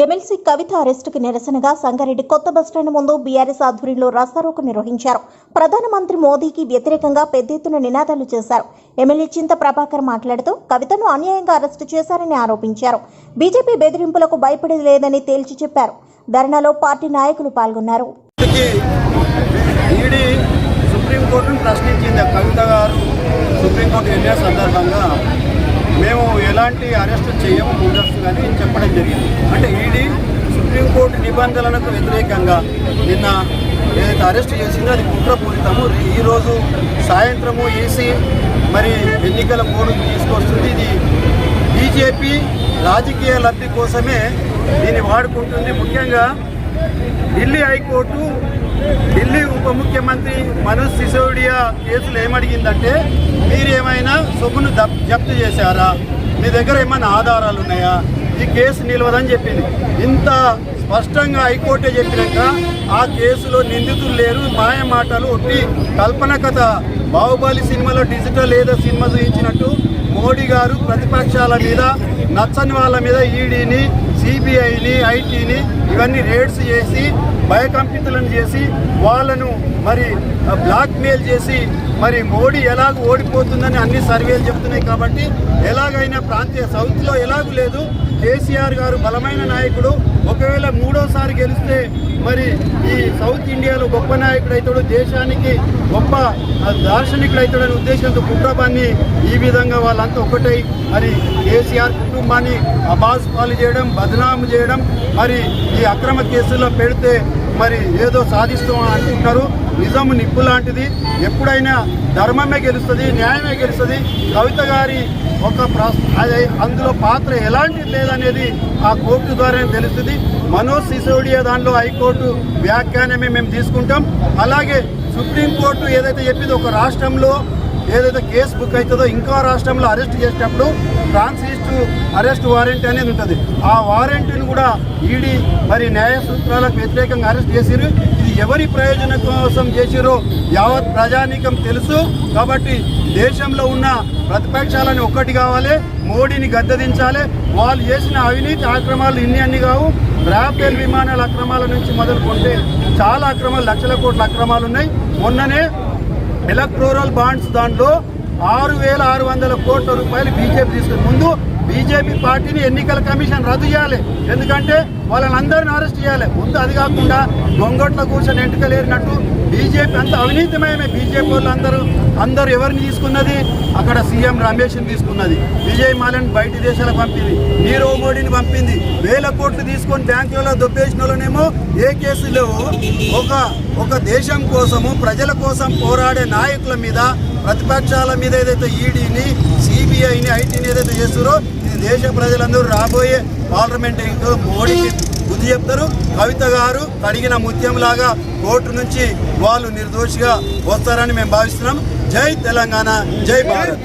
MLC కవిత అరెస్టుకు నిరసనగా సంగారెడ్డి కొత్త బస్టాండ్ ముందు బీఆర్ఎస్ ఆధ్వర్యంలో రాస్తారోకు నిర్వహించారు. ప్రధానమంత్రి మోదీకి వ్యతిరేకంగా పెద్ద ఎత్తున నినాదాలు చేశారు. ఎమ్మెల్యే చింత ప్రభాకర్ మాట్లాడుతూ కవితను అన్యాయంగా అరెస్టు చేశారని ఆరోపించారు. బీజేపీ బెదిరింపులకు భయపడేది లేదని తేల్చి చెప్పారు. ధర్నాలో పార్టీ నాయకులు పాల్గొన్నారు. సుప్రీంకోర్టును ప్రశ్నించింది. కవిత గారు సుప్రీంకోర్టు సందర్భంగా మేము ఎలాంటి అరెస్ట్ చేయము ముందస్తు కానీ చెప్పడం జరిగింది. అంటే ఈడీ సుప్రీంకోర్టు నిబంధనలకు వ్యతిరేకంగా నిన్న ఏదైతే అరెస్ట్ చేసిందో అది కుట్రపూరితము. ఈరోజు సాయంత్రము ఈసీ మరి ఎన్నికల కోడ్ తీసుకొస్తుంది. ఇది బీజేపీ రాజకీయ లబ్ధి కోసమే దీన్ని వాడుకుంటుంది. ముఖ్యంగా ఢిల్లీ హైకోర్టు ఢిల్లీ ఉప ముఖ్యమంత్రి మనోజ్ సిసోడియా కేసులు ఏమడిగిందంటే మీరు ఏమైనా సొమ్మును జప్తు చేశారా? మీ దగ్గర ఏమైనా ఆధారాలు ఉన్నాయా? ఈ కేసు నిలవదని చెప్పింది. ఇంత స్పష్టంగా హైకోర్టే చెప్పినాక ఆ కేసులో నిందితులు లేరు మాయ మాటలు ఒట్టి కల్పన కథ. బాహుబలి సినిమాలో డిజిటల్ ఏదో సినిమా చూపించినట్టు మోడీ గారు ప్రతిపక్షాల మీద నచ్చని వాళ్ళ మీద ఈడీని సిబిఐని ఐటీని ఇవన్నీ రేడ్స్ చేసి భయకంపితులను చేసి వాళ్ళను మరి బ్లాక్మెయిల్ చేసి మరి మోడీ ఎలాగ ఓడిపోతుందని అన్ని సర్వేలు చెప్తున్నాయి కాబట్టి ఎలాగైనా ప్రాంతీయ సౌత్లో ఎలాగూ లేదు. కేసీఆర్ గారు బలమైన నాయకుడు. ఒకవేళ మూడోసారి గెలిస్తే మరి ఈ సౌత్ ఇండియాలో గొప్ప నాయకుడు అవుతాడు. దేశానికి గొప్ప ఆ, దార్శనికుడు అవుతాడనే ఉద్దేశంతో కుటుంబాన్ని ఈ విధంగా వాళ్ళంతా ఒకటై మరి కేసీఆర్ కుటుంబాన్ని అబాస్ పాలు చేయడం బదనాము చేయడం మరి ఈ అక్రమ కేసుల్లో పెడితే మరి ఏదో సాధిస్తామని అంటున్నారు నిజం నిప్పు లాంటిది. ఎప్పుడైనా ధర్మమే గెలుస్తుంది న్యాయమే గెలుస్తుంది. కవిత గారి ఒక అందులో పాత్ర ఎలాంటిది లేదనేది ఆ కోర్టు ద్వారానే తెలుస్తుంది. మనోజ్ సిసోడియా దానిలో హైకోర్టు వ్యాఖ్యానమే మేము తీసుకుంటాం. అలాగే సుప్రీంకోర్టు ఏదైతే చెప్పిందో ఒక రాష్ట్రంలో ఏదైతే కేసు బుక్ అవుతుందో ఇంకా రాష్ట్రంలో అరెస్ట్ చేసేటప్పుడు ట్రాన్సిస్ట్ అరెస్ట్ వారెంట్ అనేది ఉంటుంది. ఆ వారెంట్ని కూడా ఈడీ మరి న్యాయ సూత్రాలకు వ్యతిరేకంగా అరెస్ట్ చేసిరు ఇది ఎవరి ప్రయోజనం కోసం చేసిరో యావత్ ప్రజానీకం తెలుసు. కాబట్టి దేశంలో ఉన్న ప్రతిపక్షాలని ఒక్కటి కావాలి మోడీని గద్దదించాలి. వాళ్ళు చేసిన అవినీతి అక్రమాలు ఇన్ని అన్ని కావు. రాఫేల్ విమానాల అక్రమాల నుంచి మొదలుకుంటే చాలా అక్రమాలు లక్షల కోట్ల అక్రమాలు ఉన్నాయి. మొన్ననే ఎలక్ట్రోరల్ బాండ్స్ దాంట్లో ఆరు వేల ఆరు వందల కోట్ల రూపాయలు బీజేపీ తీసుకుని ముందు బీజేపీ పార్టీని ఎన్నికల కమిషన్ రద్దు చేయాలి. ఎందుకంటే వాళ్ళని అందరిని అరెస్ట్ చేయాలి. ముందు అది కాకుండా గొంగొట్ల కూర్చొని ఎంటుకలేరినట్టు బీజేపీ అంత అవినీతిమయమే. బీజేపీ వాళ్ళు అందరూ అందరూ ఎవరిని తీసుకున్నది? అక్కడ సీఎం రమేష్ని తీసుకున్నది. విజయ్ మాలని బయట దేశాలకు పంపింది. నీరవ్ మోడీని పంపింది. వేల కోట్లు తీసుకొని బ్యాంకులలో దొబ్బేసిన వాళ్ళనేమో ఏ కేసులో ఒక ఒక దేశం కోసము ప్రజల కోసం పోరాడే నాయకుల మీద ప్రతిపక్షాల మీద ఏదైతే ఈడీని సిబిఐని ఐటీని ఏదైతే చేస్తారో దేశ ప్రజలందరూ రాబోయే పార్లమెంట్ మోడీకి బుద్ధి చెప్తారు. కవిత గారు కడిగిన ముత్యంలాగా కోర్టు నుంచి వాళ్ళు నిర్దోషిగా వస్తారని మేము భావిస్తున్నాం. జై తెలంగాణ జై భారత్.